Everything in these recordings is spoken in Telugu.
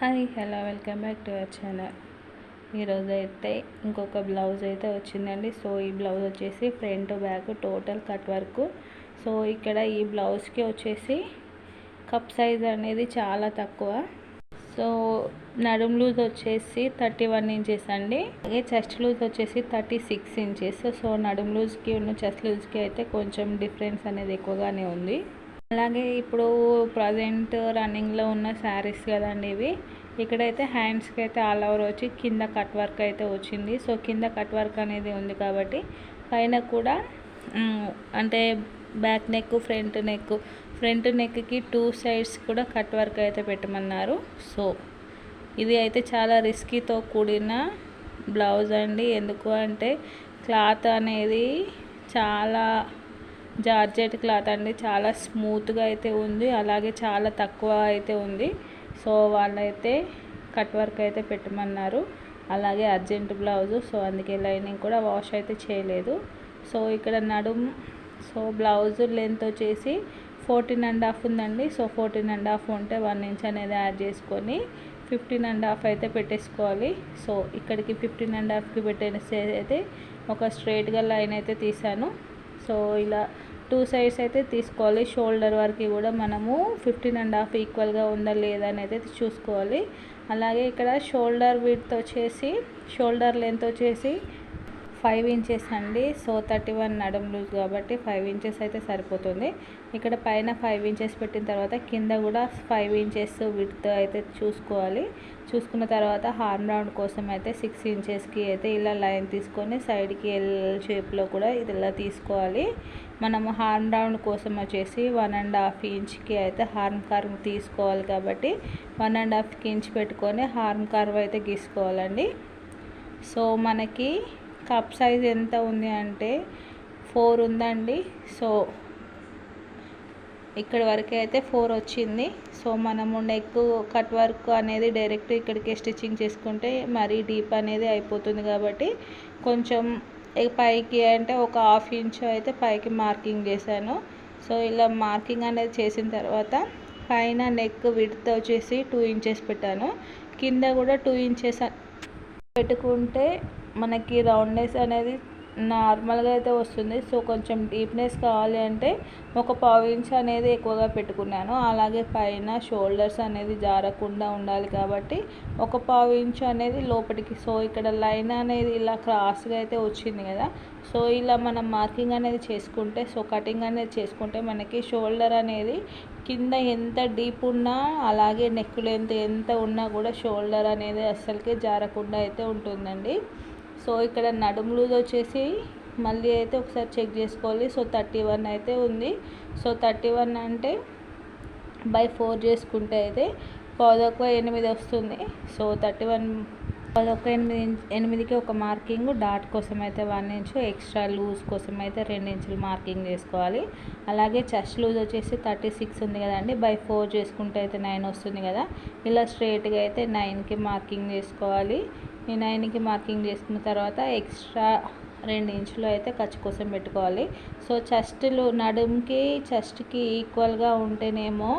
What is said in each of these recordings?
Hi hello welcome back to our channel. ఈరోజు అయితే ఇంకొక బ్లౌజ్ అయితే వచ్చిందండి. సో ఈ బ్లౌజ్ వచ్చేసి front back total cut work. So ఇక్కడ ఈ బ్లౌజ్కి వచ్చేసి కప్ సైజ్ అనేది చాలా తక్కువ. సో నడుం లూజ్ వచ్చేసి థర్టీ వన్ ఇంచెస్ అండి. అలాగే చెస్ట్ లూజ్ వచ్చేసి థర్టీ సిక్స్ ఇంచెస్. సో నడుం లూజ్కి ఉన్న చెస్ట్ లూజ్కి అయితే కొంచెం డిఫరెన్స్ అనేది ఎక్కువగానే ఉంది. అలాగే ఇప్పుడు ప్రజెంట్ రన్నింగ్లో ఉన్న శారీస్ కదండి ఇవి. ఇక్కడైతే హ్యాండ్స్కి అయితే ఆల్ ఓవర్ వచ్చి కింద కట్ వర్క్ అయితే వచ్చింది. సో కింద కట్ వర్క్ అనేది ఉంది కాబట్టి పైన కూడా అంటే back neck front neck front నెక్కి టూ సైడ్స్ కూడా కట్ వర్క్ అయితే పెట్టమన్నారు. సో ఇది అయితే చాలా రిస్కీతో కూడిన బ్లౌజ్ అండి. ఎందుకు అంటే క్లాత్ అనేది చాలా జార్జెట్ క్లాత్ అండి. చాలా స్మూత్గా అయితే ఉంది. అలాగే చాలా తక్కువ అయితే ఉంది. సో వాళ్ళైతే కట్ వర్క్ అయితే పెట్టమన్నారు. అలాగే అర్జెంట్ బ్లౌజు. సో అందుకే లైనింగ్ కూడా వాష్ అయితే చేయలేదు. సో ఇక్కడ నడుం సో బ్లౌజ్ లెంత్ వచ్చేసి ఫోర్టీన్ అండ్ హాఫ్ ఉందండి. సో ఫోర్టీన్ అండ్ హాఫ్ ఉంటే వన్ ఇంచ్ అనేది యాడ్ చేసుకొని ఫిఫ్టీన్ అండ్ హాఫ్ అయితే పెట్టేసుకోవాలి. సో ఇక్కడికి ఫిఫ్టీన్ అండ్ హాఫ్కి పెట్టేసి అయితే ఒక స్ట్రైట్గా లైన్ అయితే తీసాను సో ఇలా టూ సైడ్స్ అయితే తీసుకోవాలి. షోల్డర్ వరకు కూడా మనము ఫిఫ్టీన్ అండ్ హాఫ్ ఈక్వల్గా ఉందా లేదా అని అయితే చూసుకోవాలి. అలాగే ఇక్కడ షోల్డర్ విడ్త్ వచ్చేసి షోల్డర్ లెంత్ వచ్చేసి ఫైవ్ ఇంచెస్ అండి. సో థర్టీ వన్ నడుం లూజ్ కాబట్టి ఫైవ్ ఇంచెస్ అయితే సరిపోతుంది. ఇక్కడ పైన ఫైవ్ ఇంచెస్ పెట్టిన తర్వాత కింద కూడా ఫైవ్ ఇంచెస్ విడ్త్ అయితే చూసుకోవాలి. చూసుకున్న తర్వాత హార్మ్ రౌండ్ కోసం అయితే సిక్స్ ఇంచెస్కి అయితే ఇలా లైన్ తీసుకొని సైడ్కి ఎల్ షేప్లో కూడా ఇది ఇలా తీసుకోవాలి. మనము హార్మ్ రౌండ్ కోసం వచ్చేసి వన్ అండ్ హాఫ్ ఇంచ్కి అయితే హార్మ్ కర్వ్ తీసుకోవాలి కాబట్టి వన్ అండ్ హాఫ్ ఇంచ్ పెట్టుకొని హార్మ్ కర్వ్ అయితే గీసుకోవాలండి. సో మనకి కప్ సైజ్ ఎంత ఉంది అంటే ఫోర్ ఉందండి. సో ఇక్కడ వరకు అయితే ఫోర్ వచ్చింది. సో మనము నెక్ కట్ వర్క్ అనేది డైరెక్ట్ ఇక్కడికి స్టిచ్చింగ్ చేసుకుంటే మరీ డీప్ అనేది అయిపోతుంది కాబట్టి కొంచెం పైకి అంటే ఒక హాఫ్ ఇంచ్ అయితే పైకి మార్కింగ్ చేశాను. సో ఇలా మార్కింగ్ అనేది చేసిన తర్వాత పైన నెక్ విడ్త్ వచ్చేసి టూ ఇంచెస్ పెట్టాను. కింద కూడా టూ ఇంచెస్ పెట్టుకుంటే మనకి రౌండ్నెస్ అనేది నార్మల్గా అయితే వస్తుంది. సో కొంచెం డీప్నెస్ కావాలి అంటే ఒక పావు ఇంచ్ అనేది ఎక్కువగా పెట్టుకున్నాను. అలాగే పైన షోల్డర్స్ అనేది జారకుండా ఉండాలి కాబట్టి ఒక పావు ఇంచ్ అనేది లోపలికి. సో ఇక్కడ లైన్ అనేది ఇలా క్రాస్గా అయితే వచ్చింది కదా. సో ఇలా మనం మార్కింగ్ అనేది చేసుకుంటే సో కటింగ్ అనేది చేసుకుంటే మనకి షోల్డర్ అనేది కింద ఎంత డీప్ ఉన్నా అలాగే నెక్ లెంత్ ఎంత ఉన్నా కూడా షోల్డర్ అనేది అస్సలకే జారకుండా అయితే ఉంటుందండి. సో ఇక్కడ నడుము లూజ్ వచ్చేసి మళ్ళీ అయితే ఒకసారి చెక్ చేసుకోవాలి. సో థర్టీ వన్ అయితే ఉంది. సో థర్టీ వన్ అంటే బై ఫోర్ చేసుకుంటే అయితే పదొక ఎనిమిది వస్తుంది. సో థర్టీ వన్ పదొక ఎనిమిది ఎనిమిదికి ఒక మార్కింగ్ డాట్ కోసం అయితే వన్ ఇంచు ఎక్స్ట్రా లూజ్ కోసం అయితే రెండు ఇంచులు మార్కింగ్ చేసుకోవాలి. అలాగే చెస్ట్ లూజ్ వచ్చేసి థర్టీ సిక్స్ ఉంది కదండి. బై ఫోర్ చేసుకుంటే అయితే నైన్ వస్తుంది కదా. ఇలా స్ట్రేట్గా అయితే నైన్కి మార్కింగ్ చేసుకోవాలి. ఈ నైన్కి మార్కింగ్ చేసుకున్న తర్వాత ఎక్స్ట్రా రెండు ఇంచులు అయితే ఖర్చు కోసం పెట్టుకోవాలి. సో చెస్ట్లు నడుముకి చెస్ట్కి ఈక్వల్గా ఉంటేనేమో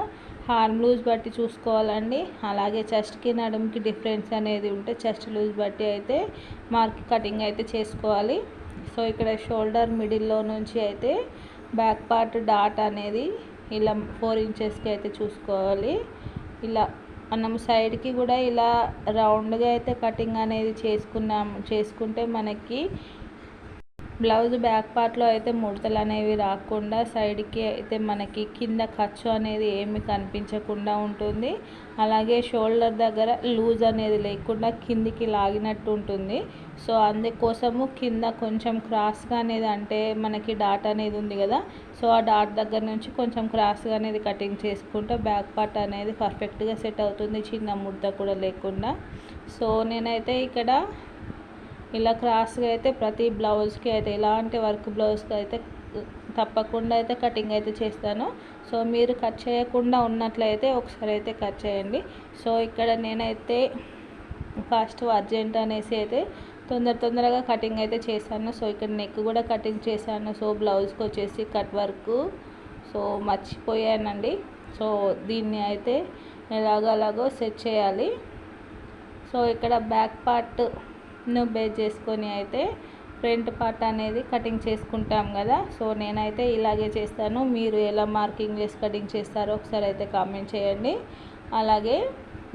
హార్మ్ లూజ్ బట్టి చూసుకోవాలండి. అలాగే చెస్ట్కి నడుముకి డిఫరెన్స్ అనేది ఉంటే చెస్ట్ లూజ్ బట్టి అయితే మార్క్ కటింగ్ అయితే చేసుకోవాలి. సో ఇక్కడ షోల్డర్ మిడిల్లో నుంచి అయితే బ్యాక్ పార్ట్ డాట్ అనేది ఇలా ఫోర్ ఇంచెస్కి అయితే చూసుకోవాలి. ఇలా మనం సైడ్కి కూడా ఇలా రౌండ్గా అయితే కటింగ్ అనేది చేసుకున్నాం చేసుకుంటే మనకి బ్లౌజ్ బ్యాక్ పార్ట్లో అయితే ముడతలు అనేవి రాకుండా సైడ్కి అయితే మనకి కింద ఖర్చు అనేది ఏమి కనిపించకుండా ఉంటుంది. అలాగే షోల్డర్ దగ్గర లూజ్ అనేది లేకుండా కిందికి లాగినట్టు ఉంటుంది. సో అందుకోసము కింద కొంచెం క్రాస్గా అనేది అంటే మనకి డాట్ అనేది ఉంది కదా సో ఆ డాట్ దగ్గర నుంచి కొంచెం క్రాస్గా అనేది కటింగ్ చేసుకుంటే బ్యాక్ పార్ట్ అనేది పర్ఫెక్ట్గా సెట్ అవుతుంది చిన్న ముద్ద కూడా లేకుండా. సో నేనైతే ఇక్కడ ఇలా క్రాస్గా అయితే ప్రతి బ్లౌజ్కి అయితే ఇలాంటి వర్క్ బ్లౌజ్కి అయితే తప్పకుండా అయితే కటింగ్ అయితే చేస్తాను. సో మీరు కట్ చేయకుండా ఉన్నట్లయితే ఒకసారి అయితే కట్ చేయండి. సో ఇక్కడ నేనైతే ఫస్ట్ అర్జెంట్ అనేసి అయితే తొందర తొందరగా కటింగ్ అయితే చేశాను. సో ఇక్కడ నెక్ కూడా కటింగ్ చేశాను. సో బ్లౌజ్కి వచ్చేసి కట్ వర్క్ సో మర్చిపోయానండి. సో దీన్ని అయితే ఎలాగో అలాగో సెట్ చేయాలి. సో ఇక్కడ బ్యాక్ పార్ట్ను బేస్ చేసుకొని అయితే ఫ్రంట్ పార్ట్ అనేది కటింగ్ చేసుకుంటాం కదా. సో నేనైతే ఇలాగే చేస్తాను. మీరు ఎలా మార్కింగ్ చేసి కటింగ్ చేస్తారో ఒకసారి అయితే కామెంట్ చేయండి. అలాగే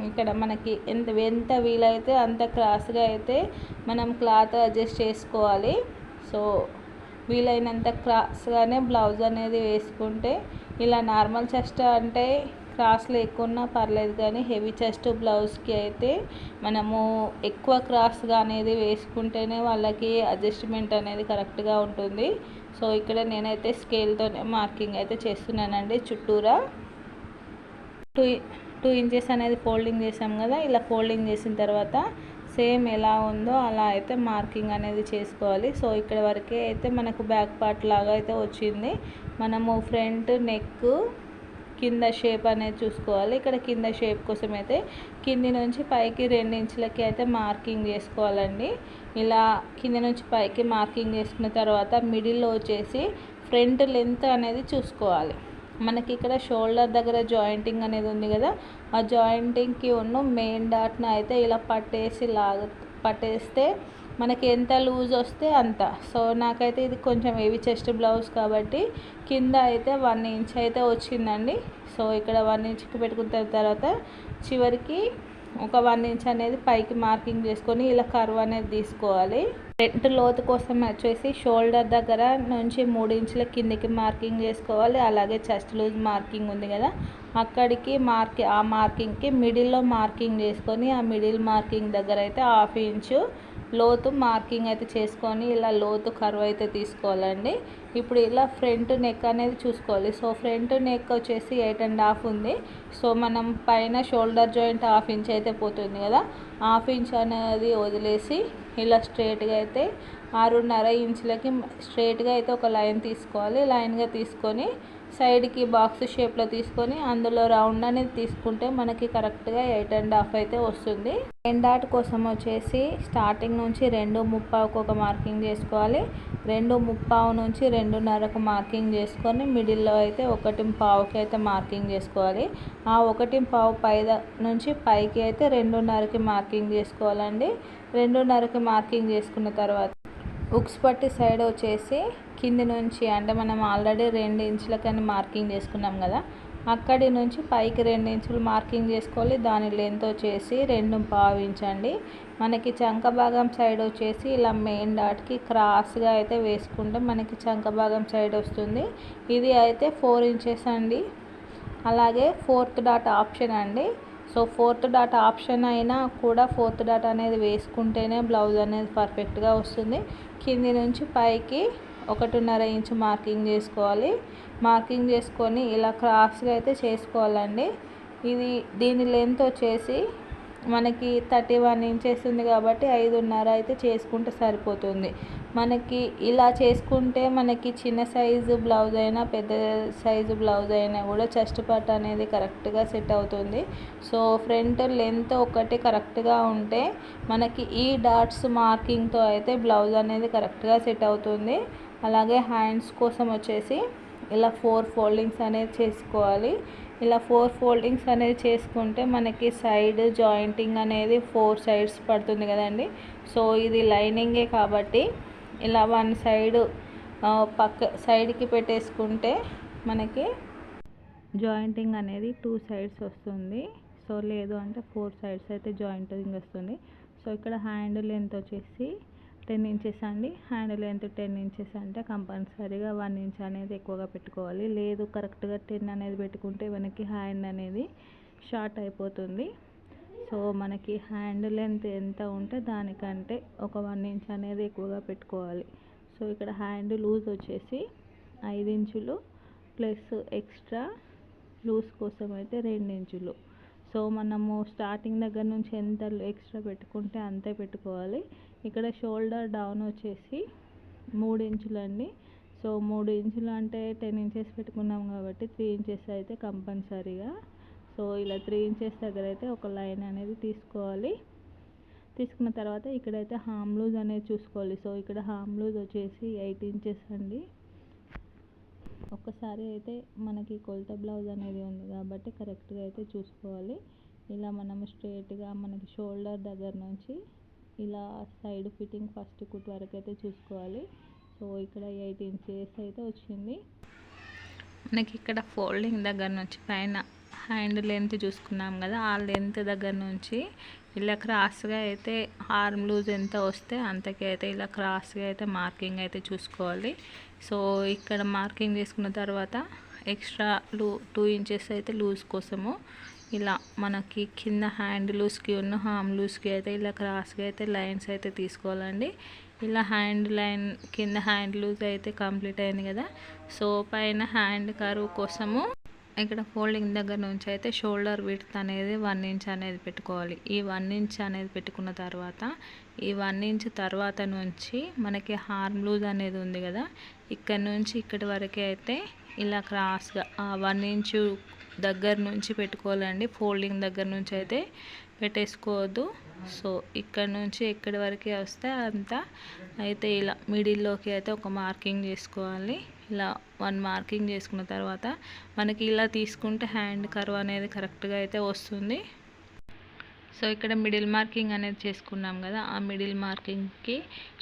ఇక్కడ మనకి ఎంత ఎంత వీలైతే అంత క్రాస్గా అయితే మనం క్లాత్ అడ్జస్ట్ చేసుకోవాలి. సో వీలైనంత క్రాస్గానే బ్లౌజ్ అనేది వేసుకుంటే ఇలా నార్మల్ చెస్ట్ అంటే క్రాస్ లేకున్నా పర్లేదు కానీ హెవీ చెస్ట్ బ్లౌజ్కి అయితే మనము ఎక్కువ క్రాస్గా అనేది వేసుకుంటేనే వాళ్ళకి అడ్జస్ట్మెంట్ అనేది కరెక్ట్గా ఉంటుంది. సో ఇక్కడ నేనైతే స్కేల్తోనే మార్కింగ్ అయితే చేస్తున్నానండి చుట్టూరా. టూ టూ ఇంచెస్ అనేది ఫోల్డింగ్ చేసాం కదా ఇలా ఫోల్డింగ్ చేసిన తర్వాత సేమ్ ఎలా ఉందో అలా అయితే మార్కింగ్ అనేది చేసుకోవాలి. సో ఇక్కడ వరకే అయితే మనకు బ్యాక్ పార్ట్ లాగా అయితే వచ్చింది. మనము ఫ్రంట్ నెక్ కింద షేప్ అనేది చూసుకోవాలి. ఇక్కడ కింద షేప్ కోసం అయితే కింది నుంచి పైకి రెండు ఇంచులకి అయితే మార్కింగ్ చేసుకోవాలండి. ఇలా కింది నుంచి పైకి మార్కింగ్ చేసుకున్న తర్వాత మిడిల్లో వచ్చేసి ఫ్రంట్ లెంత్ అనేది చూసుకోవాలి. మనకి ఇక్కడ షోల్డర్ దగ్గర జాయింటింగ్ అనేది ఉంది కదా ఆ జాయింటింగ్కి ఉన్న మెయిన్ డాట్ను అయితే ఇలా పట్టేసి లాగ పట్టేస్తే మనకి ఎంత లూజ్ వస్తే అంత. సో నాకైతే ఇది కొంచెం హెవీ చెస్ట్ బ్లౌజ్ కాబట్టి కింద అయితే వన్ ఇంచ్ అయితే వచ్చిందండి. సో ఇక్కడ వన్ ఇంచ్కి పెట్టుకున్న తర్వాత చివరికి ఒక వన్ ఇంచ్ అనేది పైకి మార్కింగ్ చేసుకొని ఇలా కర్వ్ అనేది తీసుకోవాలి. ఫ్రంట్ లోతు కోసం వచ్చేసి షోల్డర్ దగ్గర నుంచి మూడు ఇంచుల కిందికి మార్కింగ్ చేసుకోవాలి. అలాగే చెస్ట్ లూజ్ మార్కింగ్ ఉంది కదా. అక్కడికి మార్కి ఆ మార్కింగ్కి మిడిల్లో మార్కింగ్ చేసుకొని ఆ మిడిల్ మార్కింగ్ దగ్గర అయితే హాఫ్ ఇంచు లోతు మార్కింగ్ అయితే చేసుకొని ఇలా లోతు కర్వ్ అయితే తీసుకోవాలండి. ఇప్పుడు ఇలా ఫ్రంట్ నెక్ అనేది చూసుకోవాలి. సో ఫ్రంట్ నెక్ వచ్చేసి ఎయిట్ అండ్ హాఫ్ ఉంది. సో మనం పైన షోల్డర్ జాయింట్ హాఫ్ ఇంచ్ అయితే పోతుంది కదా. హాఫ్ ఇంచ్ అనేది వదిలేసి ఇలా స్ట్రేట్గా అయితే ఆరున్నర ఇంచులకి స్ట్రేట్గా అయితే ఒక లైన్ తీసుకోవాలి. లైన్గా తీసుకొని సైడ్కి బాక్స్ షేప్లో తీసుకొని అందులో రౌండ్ అనేది తీసుకుంటే మనకి కరెక్ట్గా ఎయిట్ అండ్ హాఫ్ అయితే వస్తుంది. ఎండ్ డాట్ కోసం వచ్చేసి స్టార్టింగ్ నుంచి రెండు ముప్పావుకు ఒక మార్కింగ్ చేసుకోవాలి. రెండు ముప్పావు నుంచి రెండున్నరకు మార్కింగ్ చేసుకొని మిడిల్లో అయితే ఒకటి పావుకి అయితే మార్కింగ్ చేసుకోవాలి. ఆ ఒకటి పావు పై నుంచి పైకి అయితే రెండున్నరకి మార్కింగ్ చేసుకోవాలండి. రెండున్నరకి మార్కింగ్ చేసుకున్న తర్వాత ఉక్స్ పట్టి సైడ్ వచ్చేసి కింది నుంచి అంటే మనం ఆల్రెడీ రెండు ఇంచులకని మార్కింగ్ చేసుకున్నాం కదా అక్కడి నుంచి పైకి రెండు ఇంచులు మార్కింగ్ చేసుకోవాలి. దాని లెంత్ వచ్చేసి రెండు పావించండి మనకి చంక భాగం సైడ్ వచ్చేసి ఇలా మెయిన్ డాట్కి క్రాస్గా అయితే వేసుకుంటే మనకి చంక భాగం సైడ్ వస్తుంది. ఇది అయితే ఫోర్ ఇంచెస్ అండి. అలాగే ఫోర్త్ డాట్ ఆప్షన్ అండి. సో ఫోర్త్ డాట్ ఆప్షన్ అయినా కూడా ఫోర్త్ డాట్ అనేది వేసుకుంటేనే బ్లౌజ్ అనేది పర్ఫెక్ట్గా వస్తుంది. కింది నుంచి పైకి ఒకటిన్నర ఇంచ్ మార్కింగ్ చేసుకోవాలి. మార్కింగ్ చేసుకొని ఇలా క్రాస్గా అయితే చేసుకోవాలండి. ఇది దీని లెంత్ వచ్చేసి మనకి థర్టీ వన్ ఇంచెస్ ఉంది కాబట్టి ఐదున్నర అయితే చేసుకుంటే సరిపోతుంది. మనకి ఇలా చేసుకుంటే మనకి చిన్న సైజు బ్లౌజ్ అయినా పెద్ద సైజు బ్లౌజ్ అయినా కూడా చెస్ట్ పట్ అనేది కరెక్ట్గా సెట్ అవుతుంది. సో ఫ్రంట్ లెంత్ ఒకటి కరెక్ట్గా ఉంటే మనకి ఈ డాట్స్ మార్కింగ్తో అయితే బ్లౌజ్ అనేది కరెక్ట్గా సెట్ అవుతుంది. అలాగే హ్యాండ్స్ కోసం వచ్చేసి ఇలా ఫోర్ ఫోల్డింగ్స్ అనేది చేసుకోవాలి. ఇలా ఫోర్ ఫోల్డింగ్స్ అనేది చేసుకుంటే మనకి సైడ్ జాయింటింగ్ అనేది ఫోర్ సైడ్స్ పడుతుంది కదండి. సో ఇది లైనింగే కాబట్టి ఇలా వన్ సైడ్ పక్క సైడ్కి పెట్టేసుకుంటే మనకి జాయింటింగ్ అనేది టూ సైడ్స్ వస్తుంది. సో లేదు అంటే ఫోర్ సైడ్స్ అయితే జాయింటింగ్ వస్తుంది. సో ఇక్కడ హ్యాండ్ లెంత్ వచ్చేసి టెన్ ఇంచెస్ అండి. హ్యాండ్ లెంత్ టెన్ ఇంచెస్ అంటే కంపల్సరీగా వన్ ఇంచ్ అనేది ఎక్కువగా పెట్టుకోవాలి. లేదు కరెక్ట్గా టెన్ అనేది పెట్టుకుంటే మనకి హ్యాండ్ అనేది షార్ట్ అయిపోతుంది. సో మనకి హ్యాండ్ లెంత్ ఎంత ఉంటే దానికంటే ఒక వన్ ఇంచ్ అనేది ఎక్కువగా పెట్టుకోవాలి. సో ఇక్కడ హ్యాండ్ లూజ్ వచ్చేసి ఐదు ఇంచులు ప్లస్ ఎక్స్ట్రా లూజ్ కోసం అయితే రెండు ఇంచులు. సో మనము స్టార్టింగ్ దగ్గర నుంచి ఎంత ఎక్స్ట్రా పెట్టుకుంటే అంతే పెట్టుకోవాలి. ఇక్కడ షోల్డర్ డౌన్ వచ్చేసి మూడు ఇంచులు అండి సో మూడు ఇంచులు అంటే టెన్ ఇంచెస్ పెట్టుకున్నాం కాబట్టి త్రీ ఇంచెస్ అయితే కంపల్సరీగా. సో ఇలా త్రీ ఇంచెస్ దగ్గర అయితే ఒక లైన్ అనేది తీసుకోవాలి. తీసుకున్న తర్వాత ఇక్కడైతే హామ్ లూజ్ అనేది చూసుకోవాలి. సో ఇక్కడ హామ్ లూజ్ వచ్చేసి ఎయిట్ ఇంచెస్ అండి. ఒక్కసారి అయితే మనకి కొలత బ్లౌజ్ అనేది ఉంది కాబట్టి కరెక్ట్గా అయితే చూసుకోవాలి. ఇలా మనం స్ట్రేట్గా మనకి షోల్డర్ దగ్గర నుంచి ఇలా సైడ్ ఫిట్టింగ్ ఫస్ట్ కుట్ వరకు అయితే చూసుకోవాలి. సో ఇక్కడ ఎయిట్ ఇంచెస్ అయితే వచ్చింది. మనకి ఇక్కడ ఫోల్డింగ్ దగ్గర నుంచి పైన హ్యాండ్ లెంత్ చూసుకున్నాం కదా ఆ లెంత్ దగ్గర నుంచి ఇలా క్రాస్గా అయితే ఆర్మ్ లూజ్ ఎంత వస్తే అంతకే అయితే ఇలా క్రాస్గా అయితే మార్కింగ్ అయితే చూసుకోవాలి. సో ఇక్కడ మార్కింగ్ చేసుకున్న తర్వాత ఎక్స్ట్రా లూ టూ ఇంచెస్ అయితే లూజ్ కోసము ఇలా మనకి కింద హ్యాండ్ లూస్కి ఉన్న హామ్ లూస్కి అయితే ఇలా క్రాస్గా అయితే లైన్స్ అయితే తీసుకోవాలండి. ఇలా హ్యాండ్ లైన్ కింద హ్యాండ్ లూజ్ అయితే కంప్లీట్ అయింది కదా. సో పైన హ్యాండ్ కరువు కోసము ఇక్కడ ఫోల్డింగ్ దగ్గర నుంచి అయితే షోల్డర్ విడ్త్ అనేది వన్ ఇంచ్ అనేది పెట్టుకోవాలి. ఈ వన్ ఇంచ్ అనేది పెట్టుకున్న తర్వాత ఈ వన్ ఇంచ్ తర్వాత నుంచి మనకి హార్మ్ లూజ్ అనేది ఉంది కదా. ఇక్కడ నుంచి ఇక్కడి వరకు అయితే ఇలా క్రాస్గా వన్ ఇంచు దగ్గర నుంచి పెట్టుకోవాలండి. ఫోల్డింగ్ దగ్గర నుంచి అయితే పెట్టేసుకోవద్దు. సో ఇక్కడ నుంచి ఎక్కడి వరకు వస్తే అంతా అయితే ఇలా మిడిల్లోకి అయితే ఒక మార్కింగ్ చేసుకోవాలి. ఇలా వన్ మార్కింగ్ చేసుకున్న తర్వాత మనకి ఇలా తీసుకుంటే హ్యాండ్ కర్వ్ అనేది కరెక్ట్గా అయితే వస్తుంది. సో ఇక్కడ మిడిల్ మార్కింగ్ అనేది చేసుకున్నాం కదా ఆ మిడిల్ మార్కింగ్కి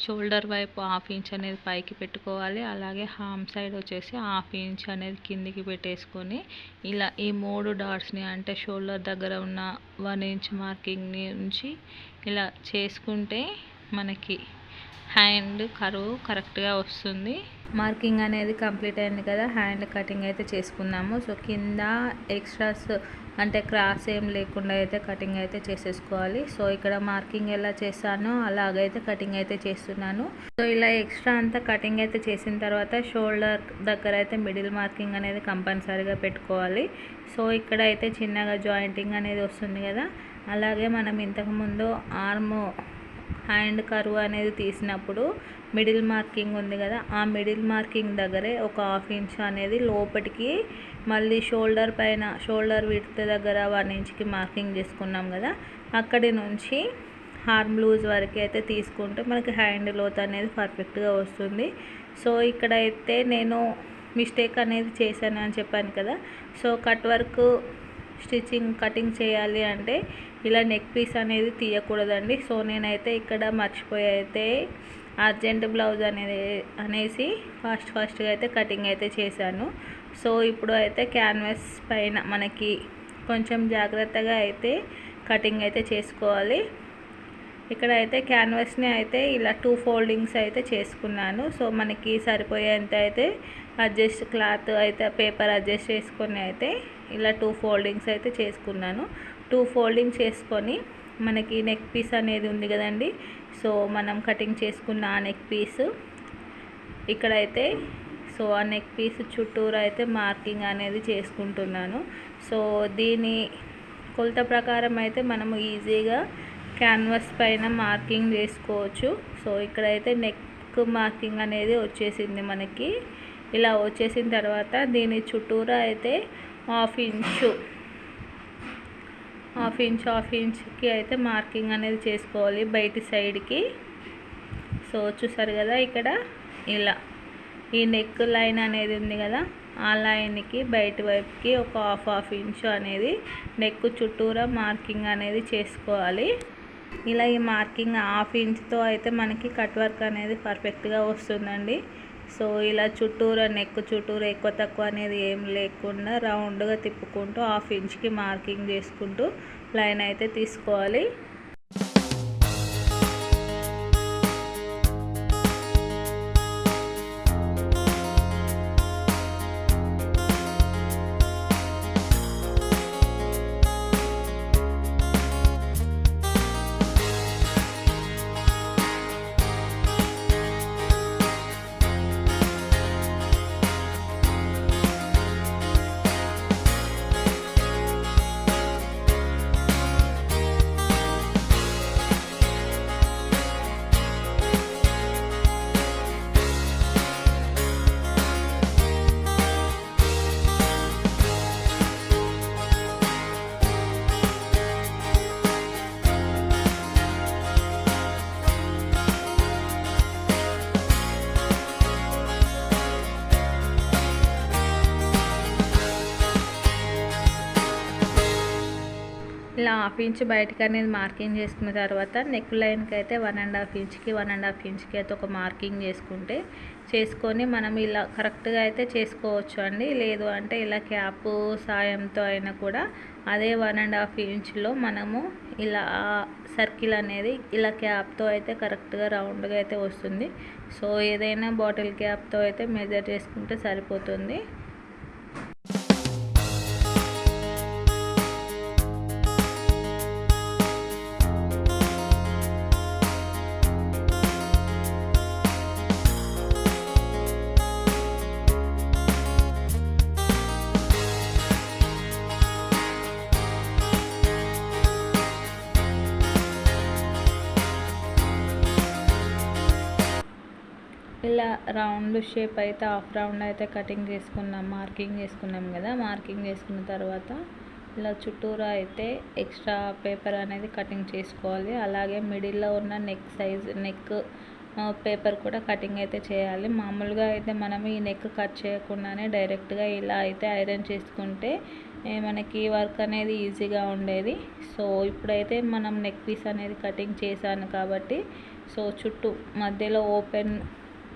షోల్డర్ వైపు హాఫ్ ఇంచ్ అనేది పైకి పెట్టుకోవాలి. అలాగే హామ్ సైడ్ వచ్చేసి హాఫ్ ఇంచ్ అనేది కిందికి పెట్టేసుకొని ఇలా ఈ మూడు డాట్స్ని అంటే షోల్డర్ దగ్గర ఉన్న వన్ ఇంచ్ మార్కింగ్ నుంచి ఇలా చేసుకుంటే మనకి హ్యాండ్ కరువు కరెక్ట్గా వస్తుంది. మార్కింగ్ అనేది కంప్లీట్ అయింది కదా హ్యాండ్ కటింగ్ అయితే చేసుకున్నాము. సో కింద ఎక్స్ట్రాస్ అంటే క్రాస్ ఏం లేకుండా అయితే కటింగ్ అయితే చేసేసుకోవాలి. సో ఇక్కడ మార్కింగ్ ఎలా చేస్తానో అలాగైతే కటింగ్ అయితే చేస్తున్నాను. సో ఇలా ఎక్స్ట్రా అంతా కటింగ్ అయితే చేసిన తర్వాత షోల్డర్ దగ్గర అయితే మిడిల్ మార్కింగ్ అనేది కంపల్సరీగా పెట్టుకోవాలి. సో ఇక్కడ అయితే చిన్నగా జాయింటింగ్ అనేది వస్తుంది కదా అలాగే మనం ఇంతకుముందు ఆర్మ్ హ్యాండ్ కరువు అనేది తీసినప్పుడు మిడిల్ మార్కింగ్ ఉంది కదా ఆ మిడిల్ మార్కింగ్ దగ్గరే ఒక హాఫ్ ఇంచ్ అనేది లోపలికి మళ్ళీ షోల్డర్ పైన షోల్డర్ విడత దగ్గర వన్ ఇంచ్కి మార్కింగ్ చేసుకున్నాం కదా అక్కడి నుంచి హార్మ్ లూజ్ వరకు అయితే తీసుకుంటే మనకి హ్యాండ్ లోత్ అనేది పర్ఫెక్ట్గా వస్తుంది. సో ఇక్కడైతే నేను మిస్టేక్ అనేది చేశాను అని చెప్పాను కదా so cut work stitching cutting చేయాలి అంటే ఇలా నెక్ పీస్ అనేది తీయకూడదండి. సో నేనైతే ఇక్కడ మర్చిపోయి అయితే అర్జెంట్ బ్లౌజ్ అనేది అనేసి ఫాస్ట్ ఫాస్ట్గా అయితే కటింగ్ అయితే చేశాను. సో ఇప్పుడు అయితే క్యాన్వాస్ పైన మనకి కొంచెం జాగ్రత్తగా అయితే కటింగ్ అయితే చేసుకోవాలి. ఇక్కడ అయితే క్యాన్వాస్ని అయితే ఇలా టూ ఫోల్డింగ్స్ అయితే చేసుకున్నాను. సో మనకి సరిపోయేంత అయితే అడ్జస్ట్ క్లాత్ అయితే పేపర్ అడ్జస్ట్ చేసుకొని అయితే ఇలా టూ ఫోల్డింగ్స్ అయితే చేసుకున్నాను. టూ ఫోల్డింగ్స్ చేసుకొని మనకి నెక్ పీస్ అనేది ఉంది కదండి. సో మనం కటింగ్ చేసుకున్న ఆ నెక్ పీస్ ఇక్కడైతే సో ఆ నెక్ పీస్ చుట్టూరు అయితే మార్కింగ్ అనేది చేసుకుంటున్నాను. సో దీని కొలత ప్రకారం అయితే మనము ఈజీగా క్యాన్వాస్ పైన మార్కింగ్ చేసుకోవచ్చు. సో ఇక్కడైతే నెక్ మార్కింగ్ అనేది వచ్చేసింది మనకి. ఇలా వచ్చేసిన తర్వాత దీని చుట్టూరా అయితే half inch half inch half ఇంచ్కి అయితే మార్కింగ్ అనేది చేసుకోవాలి బయటి సైడ్కి. సో చూసారు కదా ఇక్కడ ఇలా. ఈ నెక్ లైన్ అనేది ఉంది కదా ఆ లైన్కి బయట వైపుకి ఒక హాఫ్ హాఫ్ ఇంచ్ అనేది నెక్ చుట్టూరా మార్కింగ్ అనేది చేసుకోవాలి. ఇలా ఈ మార్కింగ్ హాఫ్ ఇంచ్తో అయితే మనకి కట్ వర్క్ అనేది పర్ఫెక్ట్గా వస్తుందండి. సో ఇలా చుట్టూరా నెక్ చుట్టూరా ఎక్కువ తక్కువ అనేది ఏం లేకుండా రౌండ్గా తిప్పుకుంటూ హాఫ్ ఇంచ్కి మార్కింగ్ చేసుకుంటూ లైన్ అయితే తీసుకోవాలి. హాఫ్ ఇంచ్ బయటకు అనేది మార్కింగ్ చేసుకున్న తర్వాత నెక్ లైన్కి అయితే వన్ అండ్ హాఫ్ ఇంచ్కి వన్ అండ్ హాఫ్ ఇంచ్కి అయితే ఒక మార్కింగ్ చేసుకుంటే చేసుకొని మనం ఇలా కరెక్ట్గా అయితే చేసుకోవచ్చు అండి. లేదు అంటే ఇలా క్యాప్ సాయంతో అయినా కూడా అదే వన్ అండ్ హాఫ్ ఇంచ్లో మనము ఇలా సర్కిల్ అనేది ఇలా క్యాప్తో అయితే కరెక్ట్గా రౌండ్గా అయితే వస్తుంది. సో ఏదైనా బాటిల్ క్యాప్తో అయితే మెజర్ చేసుకుంటే సరిపోతుంది. ఇలా రౌండ్ షేప్ అయితే హాఫ్ రౌండ్ అయితే కటింగ్ చేసుకున్నాం మార్కింగ్ చేసుకున్నాం కదా. మార్కింగ్ చేసుకున్న తర్వాత ఇలా చుట్టూరా అయితే ఎక్స్ట్రా పేపర్ అనేది కటింగ్ చేసుకోవాలి. అలాగే మిడిల్లో ఉన్న నెక్ సైజ్ నెక్ పేపర్ కూడా కటింగ్ అయితే చేయాలి. మామూలుగా అయితే మనం ఈ నెక్ కట్ చేయకుండానే డైరెక్ట్గా ఇలా అయితే ఐరన్ చేసుకుంటే మనకి వర్క్ అనేది ఈజీగా ఉండేది. సో ఇప్పుడైతే మనం నెక్ పీస్ అనేది కటింగ్ చేశాను కాబట్టి సో చుట్టూ మధ్యలో ఓపెన్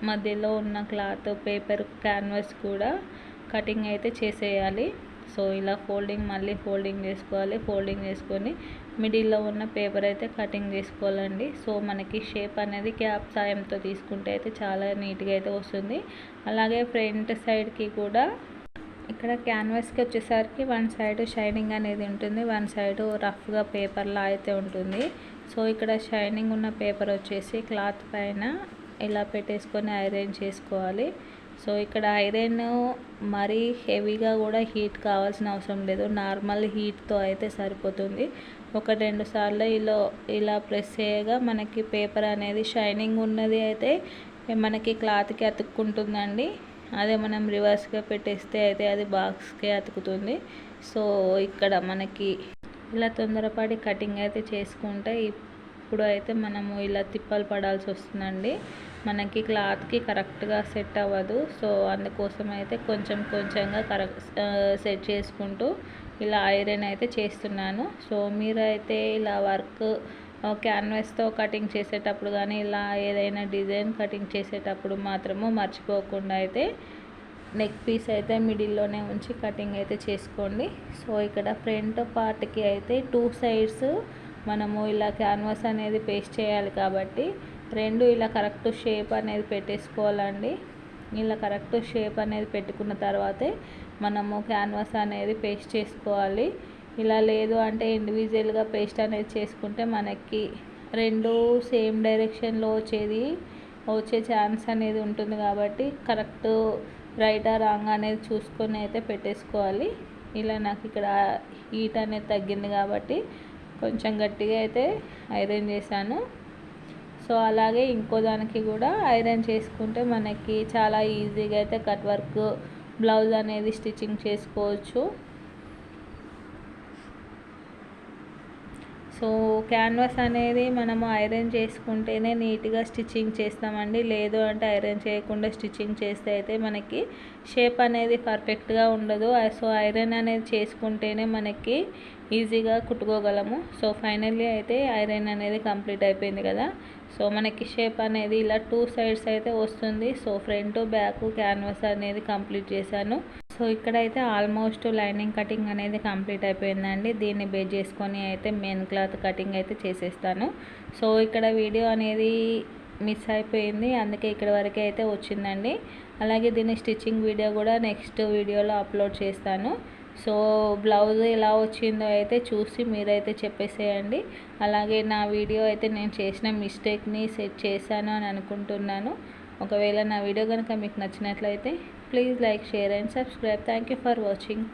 మధ్యలో ఉన్న క్లాత్ పేపర్ క్యాన్వాస్ కూడా కటింగ్ అయితే చేసేయాలి. సో ఇలా ఫోల్డింగ్ మళ్ళీ ఫోల్డింగ్ చేసుకోవాలి. ఫోల్డింగ్ చేసుకొని మిడిల్లో ఉన్న పేపర్ అయితే కటింగ్ చేసుకోవాలండి. సో మనకి షేప్ అనేది క్యాప్ సాయంతో తీసుకుంటే అయితే చాలా నీట్గా అయితే వస్తుంది. అలాగే ఫ్రంట్ సైడ్కి కూడా ఇక్కడ క్యాన్వాస్కి వచ్చేసరికి వన్ సైడ్ షైనింగ్ అనేది ఉంటుంది. వన్ సైడ్ రఫ్గా పేపర్లా అయితే ఉంటుంది. సో ఇక్కడ షైనింగ్ ఉన్న పేపర్ వచ్చేసి క్లాత్ పైన ఇలా పెట్టేసుకొని ఐరన్ చేసుకోవాలి. సో ఇక్కడ ఐరన్ మరీ హెవీగా కూడా హీట్ కావాల్సిన అవసరం లేదు. నార్మల్ హీట్తో అయితే సరిపోతుంది. ఒక రెండు సార్లు ఇలా ఇలా ప్రెస్ చేయగా మనకి పేపర్ అనేది షైనింగ్ ఉన్నది అయితే మనకి క్లాత్కి అతుక్కుంటుందండి. అదే మనం రివర్స్గా పెట్టేస్తే అయితే అది బాక్స్కే అతుకుతుంది. సో ఇక్కడ మనకి ఇలా తొందరపడి కటింగ్ అయితే చేసుకుంటే ఇప్పుడు అయితే మనము ఇలా తిప్పలు పడాల్సి వస్తుందండి. మనకి క్లాత్కి కరెక్ట్గా సెట్ అవ్వదు. సో అందుకోసం అయితే కొంచెం కొంచెంగా కరెక్ట్ సెట్ చేసుకుంటూ ఇలా ఐరన్ అయితే చేస్తున్నాను. సో మీరు అయితే ఇలా వర్క్ క్యాన్వాస్తో కటింగ్ చేసేటప్పుడు కానీ ఇలా ఏదైనా డిజైన్ కటింగ్ చేసేటప్పుడు మాత్రము మర్చిపోకుండా అయితే నెక్ పీస్ అయితే మిడిల్లోనే ఉంచి కటింగ్ అయితే చేసుకోండి. సో ఇక్కడ ఫ్రంట్ పార్ట్కి అయితే టూ సైడ్స్ మనము ఇలా క్యాన్వాస్ అనేది పేస్ట్ చేయాలి కాబట్టి రెండు ఇలా కరెక్ట్ షేప్ అనేది పెట్టేసుకోవాలండి. ఇలా కరెక్ట్ షేప్ అనేది పెట్టుకున్న తర్వాతే మనము క్యాన్వాస్ అనేది పేస్ట్ చేసుకోవాలి. ఇలా లేదు అంటే ఇండివిజువల్గా పేస్ట్ అనేది చేసుకుంటే మనకి రెండు సేమ్ డైరెక్షన్లో వచ్చేది వచ్చే ఛాన్స్ అనేది ఉంటుంది కాబట్టి కరెక్ట్ రైటా రాంగ్ అనేది చూసుకొని అయితే పెట్టేసుకోవాలి. ఇలా నాకు ఇక్కడ హీట్ అనేది తగ్గింది కాబట్టి కొంచెం గట్టిగా అయితే ఐరన్ చేశాను. సో అలాగే ఇంకో దానికి కూడా ఐరన్ చేసుకుంటే మనకి చాలా ఈజీగా అయితే కట్ వర్క్ బ్లౌజ్ అనేది స్టిచ్చింగ్ చేసుకోవచ్చు. సో క్యాన్వాస్ అనేది మనము ఐరన్ చేసుకుంటేనే నీట్గా స్టిచ్చింగ్ చేస్తామండి. లేదు అంటే ఐరన్ చేయకుండా స్టిచ్చింగ్ చేస్తే అయితే మనకి షేప్ అనేది పర్ఫెక్ట్గా ఉండదు. సో ఐరన్ అనేది చేసుకుంటేనే మనకి ఈజీగా కుట్టుకోగలము. సో ఫైనల్లీ అయితే ఐరన్ అనేది కంప్లీట్ అయిపోయింది కదా. సో మనకి షేప్ అనేది ఇలా టూ సైడ్స్ అయితే వస్తుంది. సో ఫ్రంట్ బ్యాక్ క్యాన్వాస్ అనేది కంప్లీట్ చేశాను. సో ఇక్కడైతే ఆల్మోస్ట్ లైనింగ్ కటింగ్ అనేది కంప్లీట్ అయిపోయిందండి. దీన్ని బేస్ చేసుకొని అయితే మెయిన్ క్లాత్ కటింగ్ అయితే చేసేస్తాను. సో ఇక్కడ వీడియో అనేది మిస్ అయిపోయింది. అందుకే ఇక్కడ వరకే అయితే వచ్చిందండి. అలాగే దీని స్టిచ్చింగ్ వీడియో కూడా నెక్స్ట్ వీడియోలో అప్లోడ్ చేస్తాను. సో బ్లౌజ్ ఎలా వచ్చిందో అయితే చూసి మీరైతే చెప్పేసేయండి. అలాగే నా వీడియో అయితే నేను చేసిన మిస్టేక్ని సెట్ చేశాను అని అనుకుంటున్నాను. ఒకవేళ నా వీడియో కనుక మీకు నచ్చినట్లయితే please like share and subscribe. Thank you for watching.